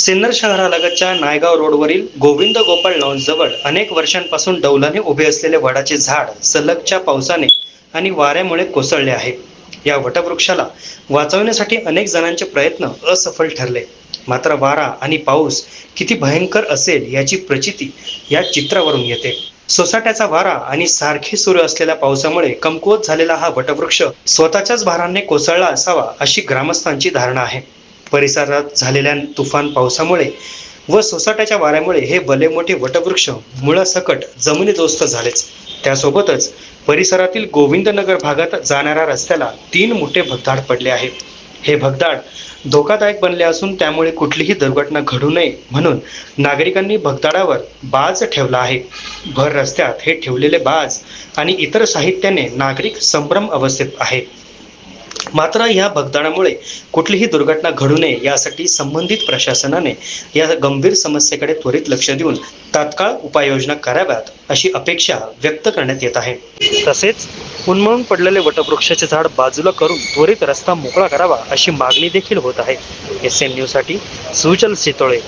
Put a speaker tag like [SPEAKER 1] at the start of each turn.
[SPEAKER 1] सिन्नर शहरालगतच्या नायगाव रोडवरील गोविंद गोपाळ लॉन्सजवळ अनेक वर्षांपासून डौलाने उभे असलेले वडाचे झाड सलगच्या पावसाने आणि वाऱ्यामुळे कोसळले आहे. या वटवृक्षाला वाचवण्यासाठी अनेक जणांचे प्रयत्न असफल ठरले. मात्र वारा आणि पाऊस किती भयंकर असेल याची प्रचिती या चित्रावरून येते. सोसाट्याचा वारा आणि सारखे सुरू असलेल्या पावसामुळे कमकुवत झालेला हा वटवृक्ष स्वतःच्याच भाराने कोसळला असावा अशी ग्रामस्थांची धारणा आहे. परिसरात झालेल्या तुफान पावसामुळे व सोसाट्याच्या वाऱ्यामुळे हे भले मोठे वटवृक्ष मुळासकट जमिनीदोस्त झालेच. त्यासोबतच परिसरातील गोविंदनगर भागात जाणाऱ्या रस्त्याला तीन मोठे भगदाड पडले आहेत. हे भगदाड धोकादायक बनले असून त्यामुळे कुठलीही दुर्घटना घडू नये म्हणून नागरिकांनी भगदाडावर बाज ठेवला आहे. भर रस्त्यात हे ठेवलेले बाज आणि इतर साहित्याने नागरिक संभ्रम अवस्थेत आहेत. मात्र या भगदाडामुळे कुठलीही दुर्घटना घडू नये यासाठी संबंधित प्रशासनाने या गंभीर समस्येकडे त्वरित लक्ष देऊन तात्काळ उपाययोजना कराव्यात अशी अपेक्षा व्यक्त करण्यात येत आहे. तसेच उन्मळून पडलेले वटवृक्षाचे झाड बाजूला करून त्वरित रस्ता मोकळा करावा अशी मागणी देखील होत आहे. एस एन न्यूजसाठी सुजल सितोळे.